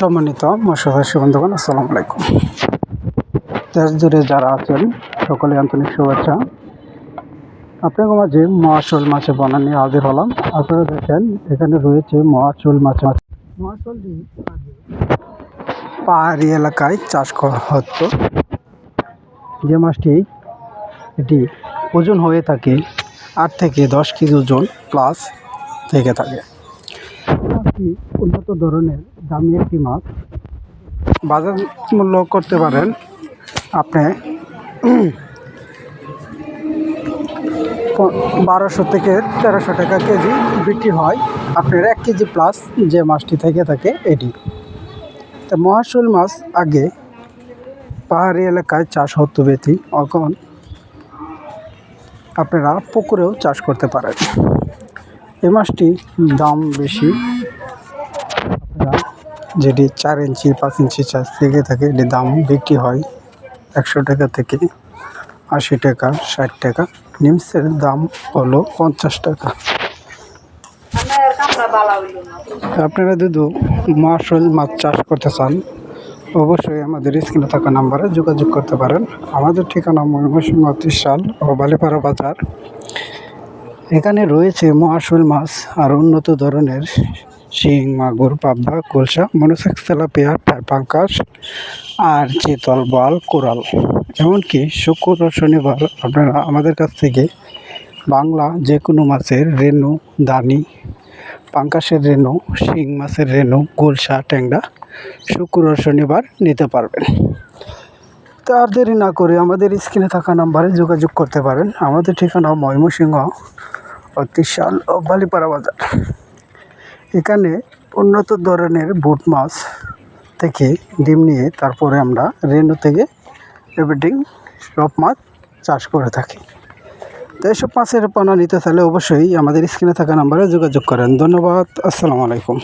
সম্মানিত মৎস্যচাষী বন্ধুগণ আসসালামু আলাইকুম। দেশ জুড়ে যারা আছেন, সকলে আন্তরিক শুভেচ্ছা। আপনাদের মাঝে মহাশোল বনা নিয়ে হাজির হলাম। আপনারা দেখেন, এখানে রয়েছে মহাশোল মাছ। আগে পাহাড়ি এলাকায় চাষ করা হতো। যে মাছটি এটি ওজন হয়ে থাকে আট থেকে দশ কেজি ওজন প্লাস থেকে থাকে। উন্নত ধরনের দামি একটি মাছ বাজার মূল্য করতে পারেন আপনি। বারোশো থেকে তেরোশো টাকা কেজি বিক্রি হয়। আপনার এক কেজি প্লাস যে মাছটি থেকে থাকে এটি। তা মহাশোল মাছ আগে পাহাড়ি এলাকায় চাষ হতো বেশি। এখন আপনারা পুকুরেও চাষ করতে পারেন। এ মাছটি দাম বেশি। যেটি চার ইঞ্চি, পাঁচ ইঞ্চি চাষ থেকে থাকে এটির দাম বিক্রি হয় একশো টাকা থেকে আশি টাকা, ষাট টাকা। নিমসের দাম হলো পঞ্চাশ টাকা। আপনারা যদি মাসল মাছ চাষ করতে চান, অবশ্যই আমাদের স্ক্রিনে থাকা নাম্বারে যোগাযোগ করতে পারেন। আমাদের ঠিকানা ময়মনসিংহ সাল ও বালিপাড়া বাজার। এখানে রয়েছে মহাশোল মাছ আর উন্নত ধরনের শিং মাগুর পাবদা কলসা মনোসেক্স তেলাপিয়া পাঙ্কাশ আর চিতল বল কোরাল এমনকি শুক্র শনিবার আপনারা আমাদের কাছ থেকে বাংলা যে কোনো মাছের রেণু, দানি, পাঙ্কাশের রেণু, শিং মাছের রেণু গোলসা ট্যাংরা শুক্র ও শনিবার নিতে পারবেন। তো আর দেরি না করে আমাদের স্ক্রিনে থাকা নাম্বারে যোগাযোগ করতে পারেন। আমাদের ঠিকানা ময়মনসিংহ অতিশাল ও বালিপাড়া বাজার। এখানে উন্নত ধরনের বুট মাছ থেকে ডিম নিয়ে তারপরে আমরা রেনু থেকে এভরিথিং সব মাছ চাষ করে থাকি। তো এইসব মাছের পানা নিতে চাইলে অবশ্যই আমাদের স্ক্রিনে থাকা নাম্বারে যোগাযোগ করেন। ধন্যবাদ। আসসালামু আলাইকুম।